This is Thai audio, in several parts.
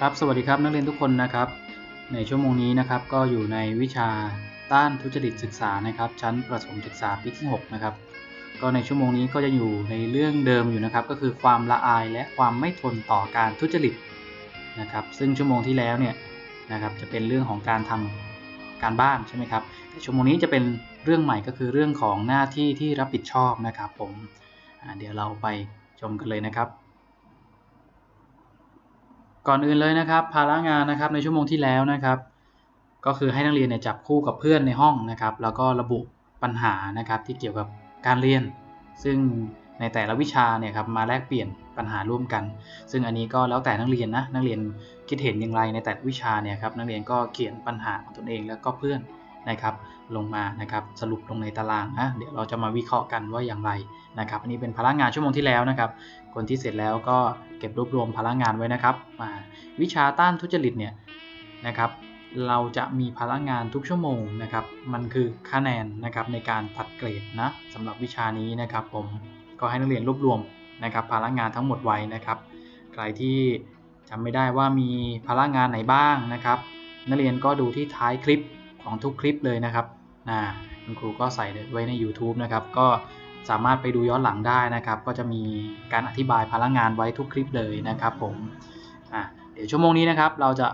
ครับสวัสดีครับนักเรียนทุกคนนะครับ ในชั่วโมงนี้นะครับก็อยู่ในวิชาต้านทุจริตศึกษานะครับ ชั้นประถมศึกษาปีที่ 6 นะครับ ก็ในชั่วโมงนี้ก็จะอยู่ในเรื่องเดิมอยู่นะครับ ก็คือความละอายและความไม่ทนต่อการทุจริตนะครับ ซึ่งชั่วโมงที่แล้วเนี่ยนะครับจะเป็นเรื่องของการทำการบ้านใช่ไหมครับแต่ชั่วโมงนี้จะเป็นเรื่องใหม่ก็คือเรื่องของหน้าที่ที่รับผิดชอบนะครับผมเดี๋ยวเราไปชมกันเลยนะครับ ก่อนอื่นเลยนะครับภาระงานนะครับในชั่วโมงที่แล้วนะครับ ก็คือให้นักเรียนเนี่ยจับคู่กับเพื่อนในห้องนะครับ แล้วก็ระบุปัญหานะครับที่เกี่ยวกับการเรียน ซึ่งในแต่ละวิชาเนี่ยครับมาแลกเปลี่ยนปัญหาร่วมกัน ซึ่งอันนี้ก็แล้วแต่นักเรียนนะนักเรียนคิดเห็นอย่างไรในแต่ละวิชาเนี่ยครับนักเรียนก็เขียนปัญหาของตนเองแล้วก็เพื่อน นะครับลงมานะครับสรุปลงในตารางนะเดี๋ยวเราจะมาวิเคราะห์กันว่าอย่างไรนะครับอันนี้เป็นพลังงานชั่วโมงที่แล้วนะครับ คนที่เสร็จแล้วก็เก็บรวบรวมพลังงานไว้นะครับมาวิชาต้านทุจริตเนี่ยนะครับเราจะมีพลังงานทุกชั่วโมงนะครับมันคือคะแนนนะครับในการตัดเกรดนะสำหรับวิชานี้นะครับผมก็ให้นักเรียนรวบรวมนะครับพลังงานทั้งหมดไว้นะครับใครที่จำไม่ได้ว่ามีพลังงานไหนบ้างนะครับ นักเรียนก็ดูที่ท้ายคลิป ของทุกคลิปเลยนะครับนะคุณครูก็ใส่ไว้ใน YouTube นะครับ ก็สามารถไปดูย้อนหลังได้นะครับ ก็จะมีการอธิบายพลังงานไว้ทุกคลิปเลยนะครับผมอะเดี๋ยวชั่วโมงนี้นะครับ เราจะ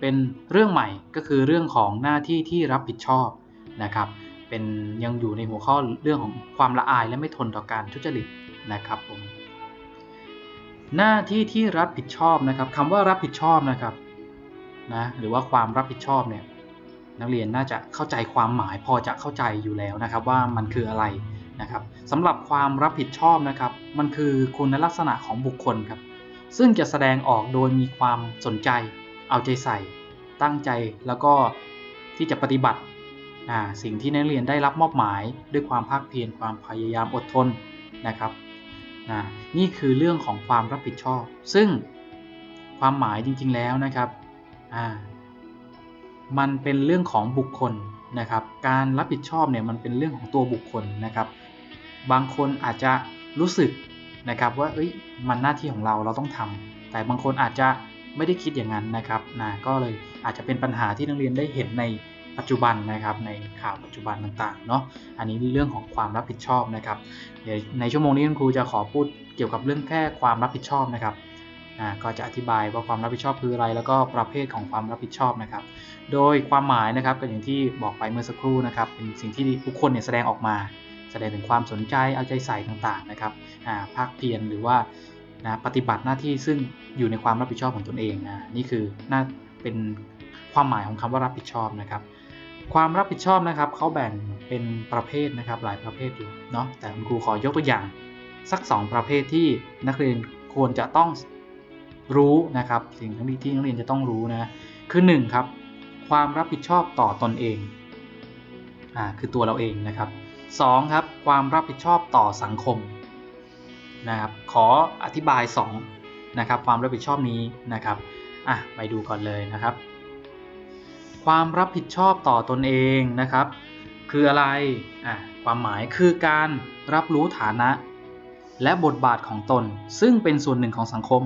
เป็นเรื่องใหม่ก็คือเรื่องของหน้าที่ที่รับผิดชอบนะครับ เป็นยังอยู่ในหัวข้อเรื่องของความละอายและไม่ทนต่อการทุจริตนะครับผมหน้าที่ที่รับผิดชอบนะครับคำว่ารับผิดชอบนะครับนะหรือว่าความรับผิดชอบเนี่ย นักเรียนน่าจะเข้าใจความหมายพอจะเข้าใจอยู่แล้วนะครับว่ามันคืออะไรนะครับสำหรับความรับผิดชอบนะครับ มันคือคุณลักษณะของบุคคลครับ ซึ่งจะแสดงออกโดยมีความสนใจ เอาใจใส่ ตั้งใจแล้วก็ที่จะปฏิบัติสิ่งที่นักเรียนได้รับมอบหมายด้วยความภาคเพียรความพยายามอดทนนะครับน,นี่คือเรื่องของความรับผิดชอบ ซึ่งความหมายจริงๆแล้วนะครับ มันเป็นเรื่องของบุคคลนะครับ การรับผิดชอบเนี่ยมันเป็นเรื่องของตัวบุคคลนะครับ บางคนอาจจะรู้สึกนะครับว่าเอ้ยมันหน้าที่ของเราเราต้องทำแต่บางคนอาจจะไม่ได้คิดอย่างนั้นนะครับนะก็เลยอาจจะเป็นปัญหาที่นักเรียนได้เห็นในปัจจุบันนะครับในข่าวปัจจุบันต่างๆเนาะอันนี้เรื่องของความรับผิดชอบนะครับเดี๋ยวในชั่วโมงนี้คุณครูจะขอพูดเกี่ยวกับเรื่องแค่ความรับผิดชอบนะครับ อ่าก็จะอธิบายว่าความรับผิดชอบคืออะไร แล้วก็ประเภทของความรับผิดชอบนะครับ โดยความหมายนะครับก็อย่างที่บอกไปเมื่อสักครู่นะครับ เป็นสิ่งที่ทุกคนเนี่ยแสดงออกมา แสดงถึงความสนใจเอาใจใส่ต่างๆนะครับภาคเพียรหรือว่านะปฏิบัติหน้าที่ซึ่งอยู่ในความรับผิดชอบของตนเองนะนี่คือน่าเป็นความหมายของคำว่ารับผิดชอบนะครับ ความรับผิดชอบนะครับเขาแบ่งเป็นประเภทนะครับหลายประเภทอยู่เนาะแต่คุณครูขอยกตัวอย่างสัก 2 ประเภทที่นักเรียนควรจะต้อง รู้นะครับ สิ่งที่นักเรียนจะต้องรู้นะ คือ1ครับ ความรับผิดชอบต่อตนเอง อ่า คือตัวเราเองนะครับ 2. ครับ ความรับผิดชอบต่อสังคมนะครับ ขออธิบาย 2 นะครับ ความรับผิดชอบนี้นะครับ อะ ไปดูก่อนเลยนะครับ ความรับผิดชอบต่อตนเองนะครับ คืออะไร อะ ความหมายคือการรับรู้ฐานะและบทบาทของตน ซึ่งเป็นส่วนหนึ่งของสังคม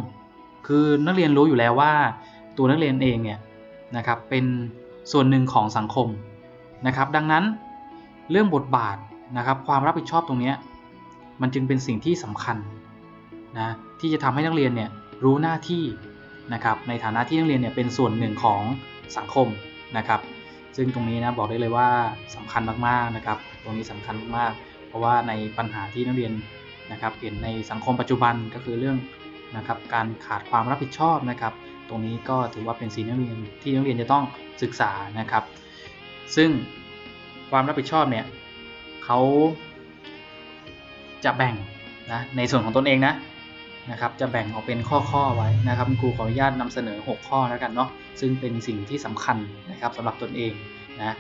คือนักเรียนรู้อยู่แล้วว่า ตัวนักเรียนเองเนี่ยนะครับเป็นส่วนหนึ่งของสังคมนะครับ ดังนั้นเรื่องบทบาทนะครับความรับผิดชอบตรงนี้มันจึงเป็นสิ่งที่สำคัญนะที่จะทำให้นักเรียนเนี่ยรู้หน้าที่นะครับในฐานะที่นักเรียนเนี่ยเป็นส่วนหนึ่งของสังคมนะครับ ซึ่งตรงนี้นะบอกได้เลยว่าสำคัญมากๆนะครับ ตรงนี้สำคัญมากๆเพราะว่าในปัญหาที่นักเรียนนะครับเห็นในสังคมปัจจุบันก็คือเรื่อง นะครับการขาดความรับผิดชอบนะครับ ตรงนี้ก็ถือว่าเป็นสิ่งนักเรียนที่นักเรียนจะต้องศึกษานะครับ ซึ่งความรับผิดชอบเนี่ยเขาจะแบ่งนะในส่วนของตนเองนะนะครับจะแบ่งออกเป็นข้อๆไว้นะครับครูขออนุญาตนำเสนอ 6 ข้อแล้วกันเนาะซึ่งเป็นสิ่งที่สำคัญนะครับสำหรับตนเองนะ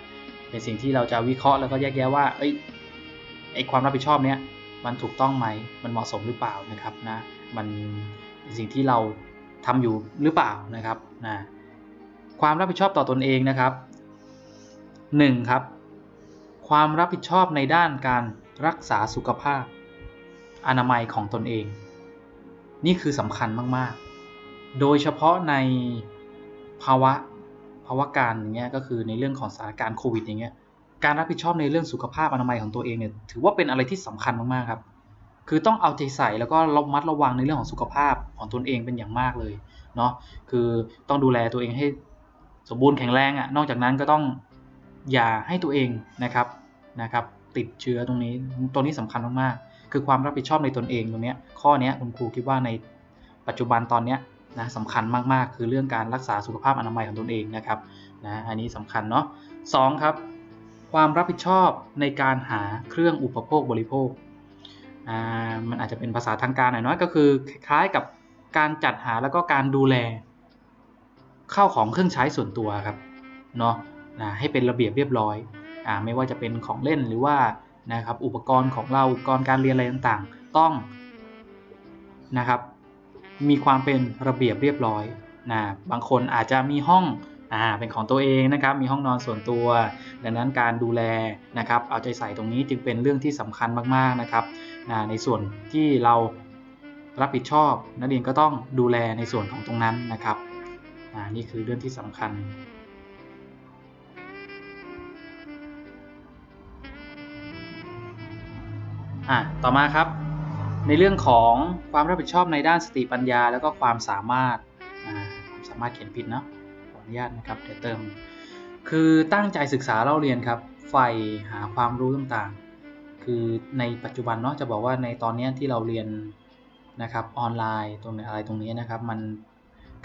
เป็นสิ่งที่เราจะวิเคราะห์แล้วก็แยกแยะว่าเอ้ยไอความรับผิดชอบเนี้ยมันถูกต้องไหมมันเหมาะสมหรือเปล่านะครับนะมัน สิ่งที่เราทำอยู่หรือเปล่านะครับนะความรับผิดชอบต่อตนเองนะครับ 1. ครับ ความรับผิดชอบในด้านการรักษาสุขภาพ อนามัยของตนเอง นี่คือสำคัญมาก ๆ โดยเฉพาะในภาวะภาวะการอย่างเงี้ยก็คือในเรื่องของสถานการณ์โควิดอย่างเงี้ยการรับผิดชอบในเรื่องสุขภาพอนามัยของตัวเองเนี่ยถือว่าเป็นอะไรที่สำคัญมากๆครับ คือต้องเอาใจใส่แล้วก็ระมัดระวังในเรื่องของสุขภาพของตนเองเป็นอย่างมากเลยเนาะคือต้องดูแลตัวเองให้สมบูรณ์แข็งแรงอะ่ะนอกจากนั้นก็ต้องอย่าให้ตัวเองนะครับนะครับ ติดเชื้อตรงนี้ตัวนี้สำคัญมากๆคือความรับผิดชอบในตนเองตรงเนี้ยข้อเนี้ยคุณครูคิดว่าในปัจจุบันตอนเนี้ยนะสำคัญมากๆ คือเรื่องการรักษาสุขภาพอนามัยของตนเองนะครับนะอันนี้สำคัญเนาะสองครับ ความรับผิดชอบในการหาเครื่องอุปโภคบริโภค มันอาจจะเป็นภาษาทางการหน่อยน้อยก็คือคล้ายกับการจัดหาแล้วก็การดูแลเข้าของเครื่องใช้ส่วนตัวครับเนาะนะให้เป็นระเบียบเรียบร้อยอ่าไม่ว่าจะเป็นของเล่นหรือว่านะครับอุปกรณ์ของเราอุปกรณ์การเรียนอะไรต่างๆ ต้องนะครับมีความเป็นระเบียบเรียบร้อยนะบางคนอาจจะมีห้อง อ่าเป็นของตัวเองนะครับมีห้องนอนส่วนตัว ดังนั้นการดูแลนะครับเอาใจใส่ตรงนี้จึงเป็นเรื่องที่สำคัญมากๆนะครับในส่วนที่เรารับผิดชอบ นักเรียนก็ต้องดูแลในส่วนของตรงนั้นนะครับนี่คือเรื่องที่สำคัญอะต่อมาครับ ในเรื่องของความรับผิดชอบในด้านสติปัญญา แล้วก็ความสามารถความสามารถเขียนผิดเนาะ ออนุญาตนะครับเดี๋ยวเติม คือตั้งใจศึกษาเล่าเรียนครับใฝ่หาความรู้ต่างๆ คือในปัจจุบันเนาะจะบอกว่าในตอนเนี้ยที่เราเรียนนะครับออนไลน์ตรงอะไรตรงนี้นะครับ มัน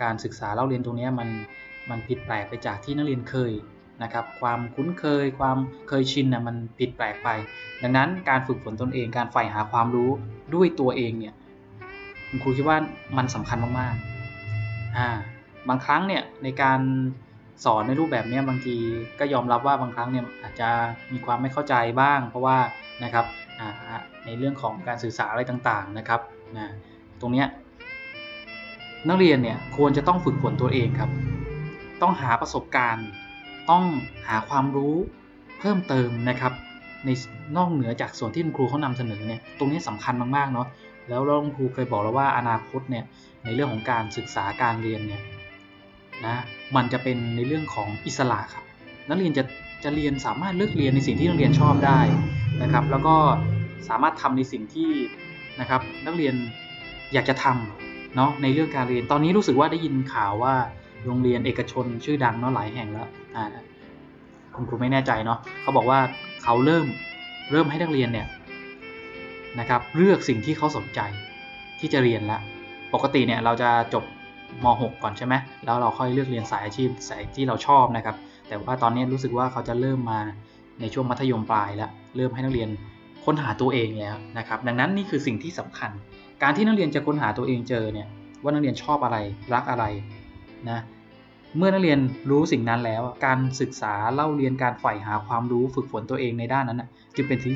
การศึกษาเล่าเรียนตรงเนี้ยมันมันผิดแปลกไปจากที่นักเรียนเคยนะครับ ความคุ้นเคย ความเคยชินนะมันผิดแปลกไป ดังนั้นการฝึกฝนตนเอง การใฝ่หาความรู้ด้วยตัวเองเนี่ยคุณครูคิดว่ามันสำคัญมากๆอ่า บางครั้งเนี่ยในการสอนในรูปแบบเนี้ยบางทีก็ยอมรับว่าบางครั้งเนี่ยอาจจะมีความไม่เข้าใจบ้าง เพราะว่านะครับในเรื่องของการสื่อสารอะไรต่างๆนะครับนะตรงนี้นักเรียนเนี่ยควรจะต้องฝึกฝนตัวเองครับ ต้องหาประสบการณ์ ต้องหาความรู้เพิ่มเติมนะครับในนอกเหนือจากส่วนที่คุณครูเขานำเสนอเนี่ยตรงนี้สำคัญมากๆเนาะแล้วราคุณครูเคยบอกแล้วว่าอนาคตเนี่ยในเรื่องของการศึกษาการเรียนเนี่ย นะมันจะเป็นในเรื่องของอิสระครับ นักเรียนจะจะเรียนสามารถเลือกเรียนในสิ่งที่นักเรียนชอบได้นะครับ แล้วก็สามารถทำในสิ่งที่นะครับนักเรียนอยากจะทำเนาะในเรื่องการเรียนตอนนี้รู้สึกว่าได้ยินข่าวว่าโรงเรียนเอกชนชื่อดังเนาะหลายแห่งแล้วอ่าคุณครูไม่แน่ใจเนาะเขาบอกว่าเขาเริ่มเริ่มให้นักเรียนเนี่ยนะครับเลือกสิ่งที่เขาสนใจที่จะเรียนละปกติเนี่ยเราจะจบ ม .6 ก่อนใช่ไหมแล้วเราค่อยเลือกเรียนสายอาชีพสายที่เราชอบนะครับ แต่ว่าตอนนี้รู้สึกว่าเขาจะเริ่มมาในช่วงมัธยมปลายแล้ว เริ่มให้นักเรียนค้นหาตัวเองแล้วนะครับ ดังนั้นนี่คือสิ่งที่สำคัญ การที่นักเรียนจะค้นหาตัวเองเจอเนี่ย ว่านักเรียนชอบอะไร รักอะไรนะ เมื่อนักเรียนรู้สิ่งนั้นแล้ว การศึกษาเล่าเรียนการใฝ่หาความรู้ฝึกฝนตัวเองในด้านนั้นนะจึงเป็นสิ่ง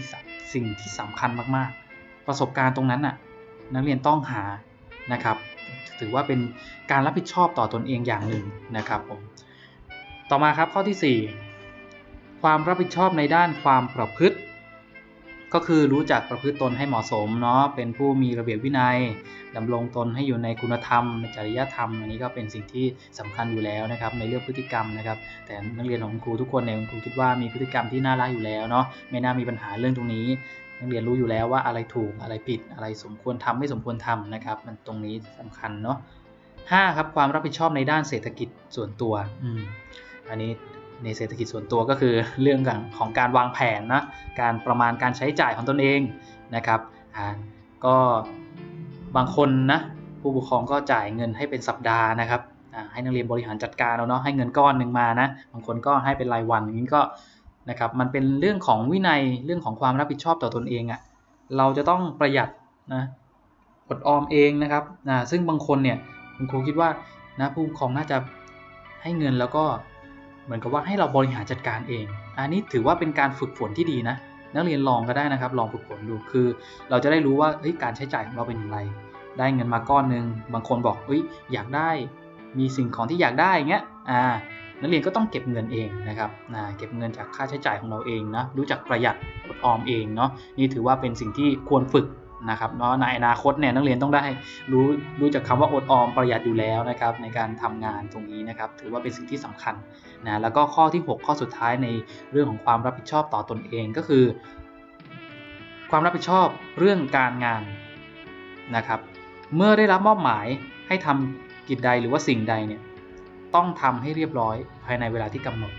สิ่งที่สำคัญมากๆ ประสบการณ์ตรงนั้นน่ะนักเรียนต้องหานะครับ ถือว่าเป็นการรับผิดชอบต่อตอนเองอย่างหนึ่งนะครับผมต่อมาครับข้อที่ 4 ความรับผิดชอบในด้านความประพฤติ ก็คือรู้จักประพฤติตนให้เหมาะสมเนาะเป็นผู้มีระเบียบวินัยดำรงตนให้อยู่ในคุณธรรมในจริยธรรม อันนี้ก็เป็นสิ่งที่สำคัญอยู่แล้วนะครับในเรื่องพฤติกรรมนะครับ แต่นักเรียนของคุณครูทุกคนเนี่ยคุณครูคิดว่ามีพฤติกรรมที่น่ารักอยู่แล้วเนาะไม่น่ามีปัญหาเรื่องตรงนี้ นักเรียนรู้อยู่แล้วว่าอะไรถูกอะไรผิดอะไรสมควรทำไม่สมควรทำนะครับ มันตรงนี้สำคัญเนาะห้าครับความรับผิดชอบในด้านเศรษฐกิจส่วนตัวอืมอันนี้ในเศรษฐกิจส่วนตัวก็คือเรื่องของการวางแผนนะการประมาณการใช้จ่ายของตนเองนะครับอ่าก็บางคนนะผู้ปกครองก็จ่ายเงินให้เป็นสัปดาห์นะครับอ่าให้นักเรียนบริหารจัดการเอาเนาะให้เงินก้อนหนึ่งมานะบางคนก็ให้เป็นรายวันอย่างนี้ก็ นะครับมันเป็นเรื่องของวินัยเรื่องของความรับผิดชอบต่อตนเองอะ่ะเราจะต้องประหยัดนะอดออมเองนะครับนะซึ่งบางคนเนี่ยคุณครูคิดว่านะผู้ปกครองน่าจะให้เงินแล้วก็เหมือนกับว่าให้เราบริหารจัดการเอง อันนี้ถือว่าเป็นการฝึกฝนที่ดีนะ นักเรียนลองก็ได้นะครับ ลองฝึกฝนดูคือ เราจะได้รู้ว่าเฮ้ยการใช้จ่ายของเราเป็นอย่างไร ได้เงินมาก้อนหนึ่งบางคนบอกเฮ้ยอยากได้มีสิ่งของที่อยากได้อย่างเงี้ยอ่า นักเรียนก็ต้องเก็บเงินเองนะครับนะเก็บเงินจากค่าใช้จ่ายของเราเองนะรู้จักประหยัดอดออมเองเนาะนี่ถือว่าเป็นสิ่งที่ควรฝึกนะครับเนาะในอนาคตเนี่ยนักเรียนต้องได้รู้รู้จากคำว่าอดออมประหยัดอยู่แล้วนะครับในการทำงานตรงนี้นะครับถือว่าเป็นสิ่งที่สำคัญนะแล้วก็ข้อที่ 6 ข้อสุดท้ายในเรื่องของความรับผิดชอบต่อตนเองก็คือ ความรับผิดชอบเรื่องการงานนะครับ เมื่อได้รับมอบหมายให้ทำกิจใดหรือว่าสิ่งใดเนี่ย ต้องทำให้เรียบร้อยภายในเวลาที่กำหนด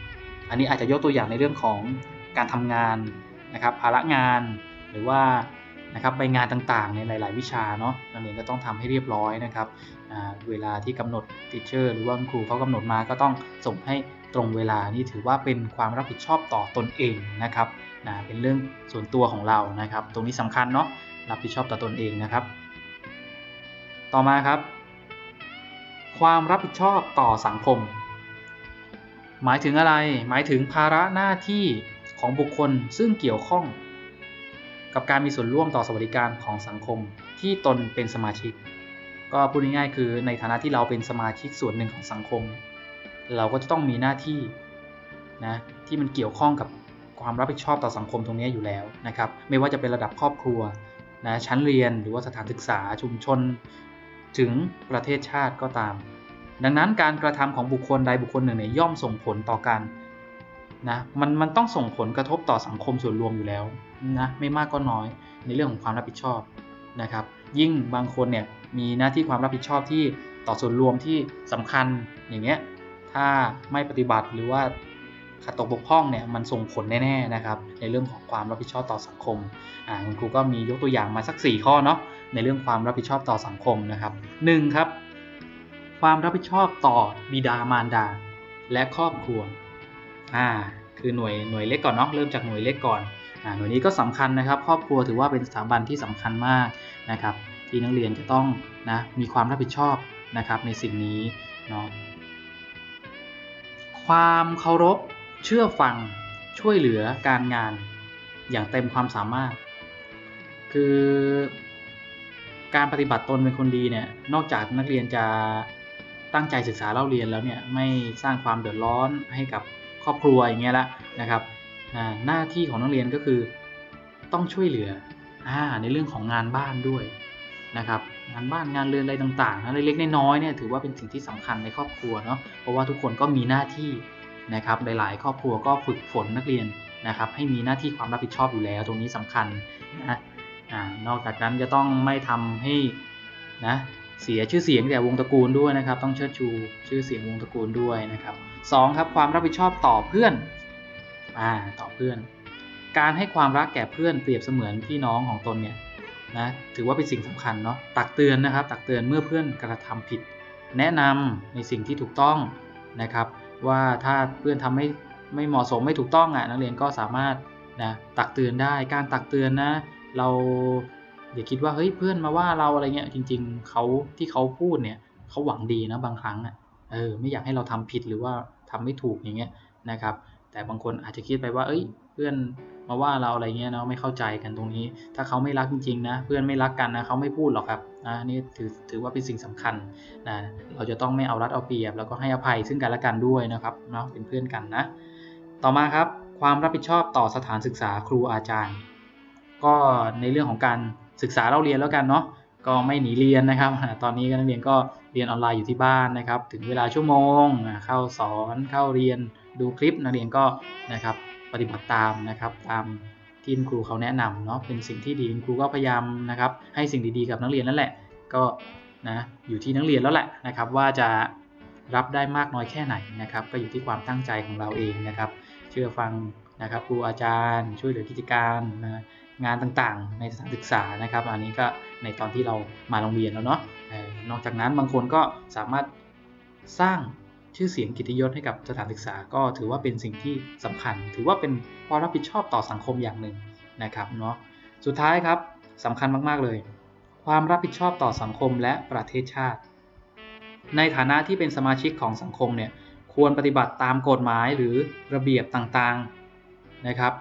อันนี้อาจจะยกตัวอย่างในเรื่องของการทำงานนะครับภาระงานหรือว่านะครับใบงานต่างๆ ในหลาย ๆ วิชาเนาะนักเรียนก็ต้องทำให้เรียบร้อยนะครับเวลาที่กำหนดติเชอร์หรือว่าครูเขากำหนดมาก็ต้องส่งให้ตรงเวลานี่ถือว่าเป็นความรับผิดชอบต่อตนเองนะครับนะเป็นเรื่องส่วนตัวของเรานะครับ ตรงนี้สำคัญเนาะรับผิดชอบต่อตนเองนะครับ ต่อมาครับ ความรับผิดชอบต่อสังคม หมายถึงอะไร หมายถึงภาระหน้าที่ของบุคคลซึ่งเกี่ยวข้อง กับการมีส่วนร่วมต่อสวัสดิการของสังคมที่ตนเป็นสมาชิก ก็พูดง่ายๆคือในฐานะที่เราเป็นสมาชิกส่วนหนึ่งของสังคม เราก็จะต้องมีหน้าที่นะที่มันเกี่ยวข้องกับความรับผิดชอบต่อสังคมตรงนี้อยู่แล้วนะครับ ไม่ว่าจะเป็นระดับครอบครัวนะชั้นเรียนหรือว่าสถานศึกษาชุมชน ถึงประเทศชาติก็ตาม ดังนั้นการกระทำของบุคคลใดบุคคลหนึ่งเนี่ยย่อมส่งผลต่อกันนะมันมันต้องส่งผลกระทบต่อสังคมส่วนรวมอยู่แล้วนะไม่มากก็น้อยในเรื่องของความรับผิดชอบนะครับ ยิ่งบางคนเนี่ยมีหน้าที่ความรับผิดชอบที่ต่อส่วนรวมที่สำคัญอย่างเงี้ยถ้าไม่ปฏิบัติหรือว่าขัดตกบกพร่องเนี่ยมันส่งผลแน่ๆนะครับ ในเรื่องของความรับผิดชอบต่อสังคมอ่าคุณครูก็มียกตัวอย่างมาสัก 4 ข้อเนาะ ในเรื่องความรับผิดชอบต่อสังคมนะครับ 1. ครับ ความรับผิดชอบต่อบิดามารดา และครอบครัวอ่าคือหน่วยหน่วยเล็กก่อนเนาะเริ่มจากหน่วยเล็กก่อนอ่าหน่วยนี้ก็สำคัญนะครับ ครอบครัวถือว่าเป็นสถาบันที่สำคัญมากนะครับ ที่นักเรียนจะต้องนะมีความรับผิดชอบนะครับในสิ่งนี้เนาะความเคารพเชื่อฟังช่วยเหลือการงานอย่างเต็มความสามารถ คือ การปฏิบัติตนเป็นคนดีเนี่ย นอกจากนักเรียนจะตั้งใจศึกษาเล่าเรียนแล้วเนี่ย ไม่สร้างความเดือดร้อนให้กับครอบครัวอย่างเงี้ยละนะครับ หน้าที่ของนักเรียนก็คือต้องช่วยเหลืออในเรื่องของงานบ้านด้วยนะครับ งานบ้านงานเรือนอะไรต่างๆนะเล็กๆน้อยๆเนี่ยถือว่าเป็นสิ่งที่สำคัญในครอบครัวเนาะ เพราะว่าทุกคนก็มีหน้าที่นะครับ หลายๆ ครอบครัวก็ฝึกฝนนักเรียนนะครับ ให้มีหน้าที่ความรับผิดชอบอยู่แล้ว ตรงนี้สำคัญนะ อนอกจากนั้นจะต้องไม่ทำให้นะเสียชื่อเสียงแก่วงตระกูลด้วยนะครับ ต้องเชิดชูชื่อเสียงวงตระกูลด้วยนะครับสครับความรับผิดชอบต่อเพื่อนอ่าต่อเพื่อน การให้ความรักแก่เพื่อนเปรียบเสมือนพี่น้องของตนเนี่ยนะถือว่าเป็นสิ่งสำคัญเนาะตักเตือนนะครับ ตักเตือนเมื่อเพื่อนกระทำผิด แนะนำในสิ่งที่ถูกต้องนะครับ ว่าถ้าเพื่อนทำไม่ไม่เหมาะสมไม่ถูกต้องอะนักเรียนก็สามารถนะตักเตือนได้การตักเตือนนะ เราอย่าคิดว่าเฮ้ยเพื่อนมาว่าเราอะไรเงี้ยจริง ๆเขาที่เขาพูดเนี่ยเขาหวังดีนะบางครั้งอะเออไม่อยากให้เราทำผิดหรือว่าทำไม่ถูกอย่างเงี้ยนะครับ แต่บางคนอาจจะคิดไปว่า เอ้ย เพื่อนมาว่าเราอะไรเงี้ยเนาะไม่เข้าใจกันตรงนี้ ถ้าเขาไม่รักจริงๆนะเพื่อนไม่รักกันนะเขาไม่พูดหรอกครับนะนี่ถือถือว่าเป็นสิ่งสำคัญนะเราจะต้องไม่เอารัดเอาเปรียบ แล้วก็ให้อภัยซึ่งกันและกันด้วยนะครับเนาะเป็นเพื่อนกันนะ ต่อมาครับความรับผิดชอบต่อสถานศึกษาครูอาจารย์ ก็ในเรื่องของการศึกษาเราเรียนแล้วกันเนาะก็ไม่หนีเรียนนะครับ ตอนนี้นักเรียนก็เรียนออนไลน์อยู่ที่บ้านนะครับ ถึงเวลาชั่วโมงเข้าสอนเข้าเรียนดูคลิปนักเรียนก็นะครับปฏิบัติตามนะครับ ตามที่ครูเขาแนะนำเนาะเป็นสิ่งที่ดีครูก็พยายามนะครับ ให้สิ่งดีๆกับนักเรียนนั่นแหละ ก็นะอยู่ที่นักเรียนแล้วแหละนะครับ ว่าจะรับได้มากน้อยแค่ไหนนะครับ ก็อยู่ที่ความตั้งใจของเราเองนะครับ เชื่อฟังนะครับครูอาจารย์ช่วยเหลือกิจการนะ งานต่างๆ ในสถานศึกษานะครับ อันนี้ก็ในตอนที่เรามาโรงเรียนแล้วเนาะนอกจากนั้นบางคนก็สามารถสร้างชื่อเสียงกิตยศให้กับสถานศึกษาก็ถือว่าเป็นสิ่งที่สำคัญ ถือว่าเป็นความรับผิดชอบต่อสังคมอย่างหนึ่งนะครับเนาะสุดท้ายครับสำคัญมากๆเลย ความรับผิดชอบต่อสังคมและประเทศชาติ ในฐานะที่เป็นสมาชิกของสังคมเนี่ยควรปฏิบัติตามกฎหมายหรือระเบียบต่างๆนะครับ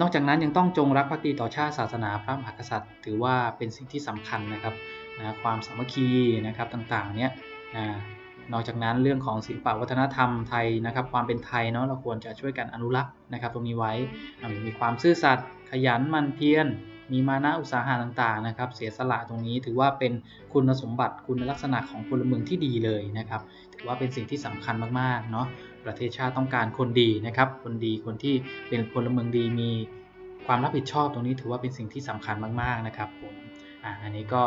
นอกจากนั้นยังต้องจงรักภักดีต่อชาติศาสนาพระมหากษัตริย์ ถือว่าเป็นสิ่งที่สำคัญนะครับนะความสามัคคีนะครับต่างๆเนี่ยนะนอกจากนั้นเรื่องของศิลปวัฒนธรรมไทยนะครับ ความเป็นไทยเนาะเราควรจะช่วยกันอนุรักษ์นะครับ ตรงนี้ไว้มีความซื่อสัตย์ขยันมันเพียรมีมานะอุตสาหะต่างๆนะครับ เสียสละตรงนี้ถือว่าเป็นคุณสมบัติคุณลักษณะของพลเมืองที่ดีเลยนะครับ ถือว่าเป็นสิ่งที่สำคัญมากๆเนาะ ประเทศชาติต้องการคนดีนะครับ คนดีคนที่เป็นพลเมืองดีมีความรับผิดชอบตรงนี้ถือว่าเป็นสิ่งที่สำคัญมาก ๆ นะครับผมอ่าอันนี้ก็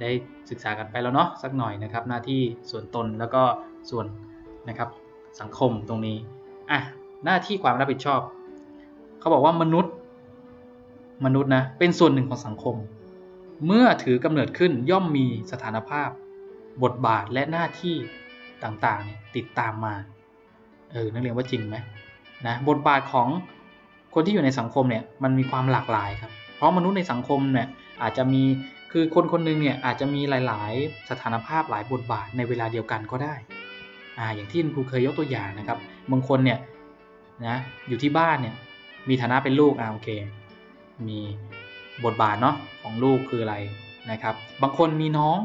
ได้ศึกษากันไปแล้วเนาะสักหน่อยนะครับ หน้าที่ส่วนตนแล้วก็ส่วนนะครับสังคมตรงนี้อะหน้าที่ความรับผิดชอบ เขาบอกว่ามนุษย์มนุษย์นะเป็นส่วนหนึ่งของสังคม เมื่อถือกำเนิดขึ้นย่อมมีสถานภาพ บทบาทและหน้าที่ต่างๆติดตามมา เออนักเรียนว่าจริงไหมนะบทบาทของคนที่อยู่ในสังคมเนี่ยมันมีความหลากหลายครับ เพราะมนุษย์ในสังคมเนี่ยอาจจะมีคือคนคนหนึงเนี่ยอาจจะมีหลาย ๆ สถานภาพหลายบทบาทในเวลาเดียวกันก็ได้อ่าอย่างที่คุณครูเคยยกตัวอย่างนะครับบางคนเนี่ยนะอยู่ที่บ้านเนี่ยมีฐานะเป็นลูกอ่าโอเค มีบทบาทเนาะของลูกคืออะไรนะครับ บางคนมีน้อง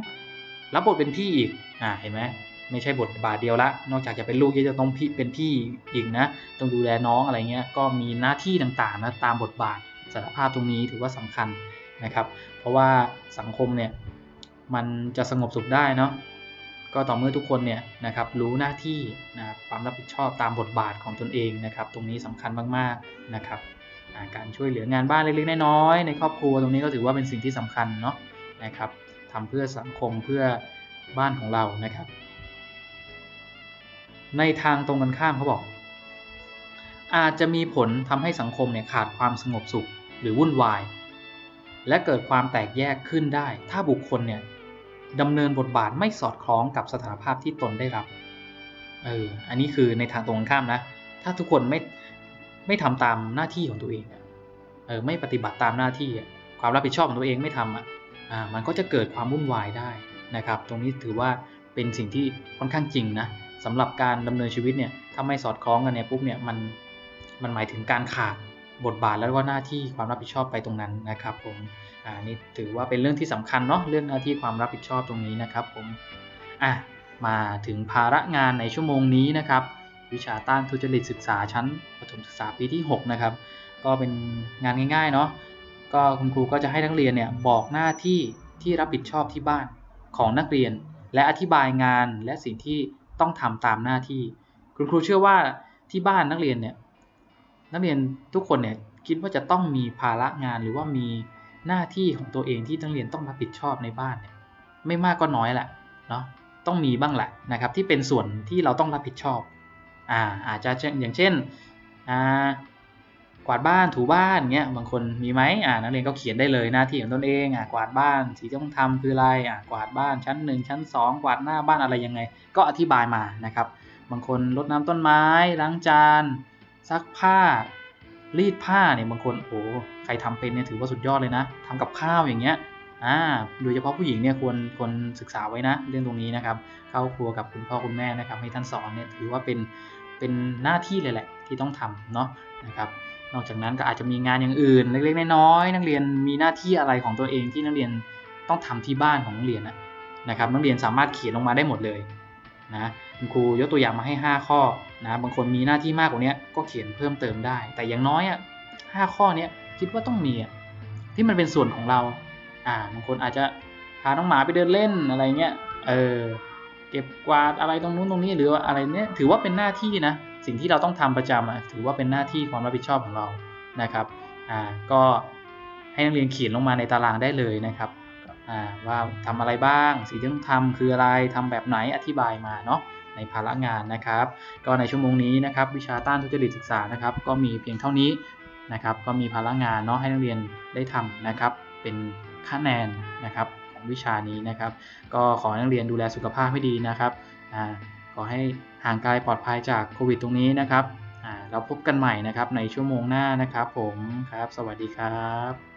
รับบทเป็นพี่อีกอ่าเห็นไหม ไม่ใช่บทบาทเดียวละ นอกจากจะเป็นลูกยังจะต้องพี่เป็นพี่อีกนะ ต้องดูแลน้องอะไรเงี้ย ก็มีหน้าที่ต่างๆนะตามบทบาทสารภาพตรงนี้ถือว่าสำคัญนะครับ เพราะว่าสังคมเนี่ยมันจะสงบสุขได้เนาะก็ต่อเมื่อทุกคนเนี่ยนะครับรู้หน้าที่นะความรับผิดชอบตามบทบาทของตนเองนะครับ ตรงนี้สำคัญมากๆนะครับการช่วยเหลืองานบ้านเล็กๆน้อยๆในครอบครัวตรงนี้ก็ถือว่าเป็นสิ่งที่สำคัญเนาะนะครับทำเพื่อสังคมเพื่อบ้านของเรานะครับ ในทางตรงกันข้ามเขาบอก อาจจะมีผลทำให้สังคมเนี่ยขาดความสงบสุขหรือวุ่นวาย และเกิดความแตกแยกขึ้นได้ ถ้าบุคคลเนี่ยดำเนินบทบาทไม่สอดคล้องกับสถานภาพที่ตนได้รับเอออันนี้คือในทางตรงกันข้ามนะ ถ้าทุกคนไม่ไม่ทำตามหน้าที่ของตัวเองเออไม่ปฏิบัติตามหน้าที่ความรับผิดชอบของตัวเองไม่ทำอะอ่ามันก็จะเกิดความวุ่นวายได้นะครับ ตรงนี้ถือว่าเป็นสิ่งที่ค่อนข้างจริงนะ สำหรับการดำเนินชีวิตเนี่ยถ้าไม่สอดคล้องกันเนี่ยปุ๊บเนี่ยมันมันหมายถึงการขาดบทบาทแล้วก็หน้าที่ความรับผิดชอบไปตรงนั้นนะครับผมอ่านี่ถือว่าเป็นเรื่องที่สำคัญเนาะเรื่องหน้าที่ความรับผิดชอบตรงนี้นะครับผมอะมาถึงภาระงานในชั่วโมงนี้นะครับ วิชาต้านทุจริตศึกษาชั้นประถมศึกษาปีที่ 6 นะครับ ก็เป็นงานง่ายๆเนาะก็คุณครูก็จะให้นักเรียนเนี่ยบอกหน้าที่ที่รับผิดชอบที่บ้านของนักเรียน และอธิบายงานและสิ่งที่ ต้องทำตามหน้าที่ คุณครูเชื่อว่าที่บ้านนักเรียนเนี่ยนักเรียนทุกคนเนี่ยคิดว่าจะต้องมีภาระงานหรือว่ามีหน้าที่ของตัวเองที่นักเรียนต้องรับผิดชอบในบ้านเนี่ยไม่มากก็น้อยแหละเนาะต้องมีบ้างแหละนะครับที่เป็นส่วนที่เราต้องรับผิดชอบอ่าอาจจะอย่างเช่นอ่า วาดบ้านถูบ้านเงี้ยบางคนมีไหมอ่านักเรียนก็เขียนได้เลยหน้าที่ของตนเองอ่ากวาดบ้านสิ่งที่ต้องทำคืออะไรอ่ากวาดบ้านชั้น1ชั้น2กวาดหน้าบ้านอะไรยังไง ก็อธิบายมานะครับ บางคนรดน้ำต้นไม้ล้างจานซักผ้า รีดผ้าเนี่ยบางคนโอ้ใครทำเป็นเนี่ยถือว่าสุดยอดเลยนะทำกับข้าวอย่างเงี้ยอ่าโดยเฉพาะผู้หญิงเนี่ยควรควรศึกษาไว้นะ เรื่องตรงนี้นะครับ เข้าครัวกับคุณพ่อคุณแม่นะครับ ให้ท่านสอนเนี่ยถือว่าเป็นเป็นหน้าที่เลยแหละที่ต้องทำเนาะนะครับ นอกจากนั้นก็อาจจะมีงานอย่างอื่น เล็กๆ น้อยๆนักเรียนมีหน้าที่อะไรของตัวเองที่นักเรียนต้องทำที่บ้านของนักเรียนนะครับนักเรียนสามารถเขียนลงมาได้หมดเลยนะคุณครูยกตัวอย่างมาให้ 5 ข้อนะบางคนมีหน้าที่มากกว่านี้ก็เขียนเพิ่มเติมได้ แต่อย่างน้อยอะห้าข้อเนี้ยคิดว่าต้องมีอะที่มันเป็นส่วนของเราอ่าบางคนอาจจะพาน้องหมาไปเดินเล่นอะไรเงี้ยเออเก็บกวาดอะไรตรงนู้นตรงนี้หรืออะไรเนี้ยถือว่าเป็นหน้าที่นะ สิ่งที่เราต้องทำประจำถือว่าเป็นหน้าที่ความรับผิดชอบของเรานะครับอ่าก็ให้นักเรียนเขียนลงมาในตารางได้เลยนะครับอ่าว่าทำอะไรบ้าง สิ่งที่ต้องทำคืออะไรทำแบบไหนอธิบายมาเนาะในภาระงานนะครับ ก็ในชั่วโมงนี้นะครับ วิชาต้านทุจริตศึกษานะครับ ก็มีเพียงเท่านี้นะครับ ก็มีภาระงานเนาะให้นักเรียนได้ทำนะครับ เป็นคะแนนนะครับของวิชานี้นะครับ ก็ขอให้นักเรียนดูแลสุขภาพให้ดีนะครับอ่าขอให้ ห่างไกลปลอดภัยจากโควิดตรงนี้นะครับเราพบกันใหม่นะครับในชั่วโมงหน้านะครับผมครับ สวัสดีครับ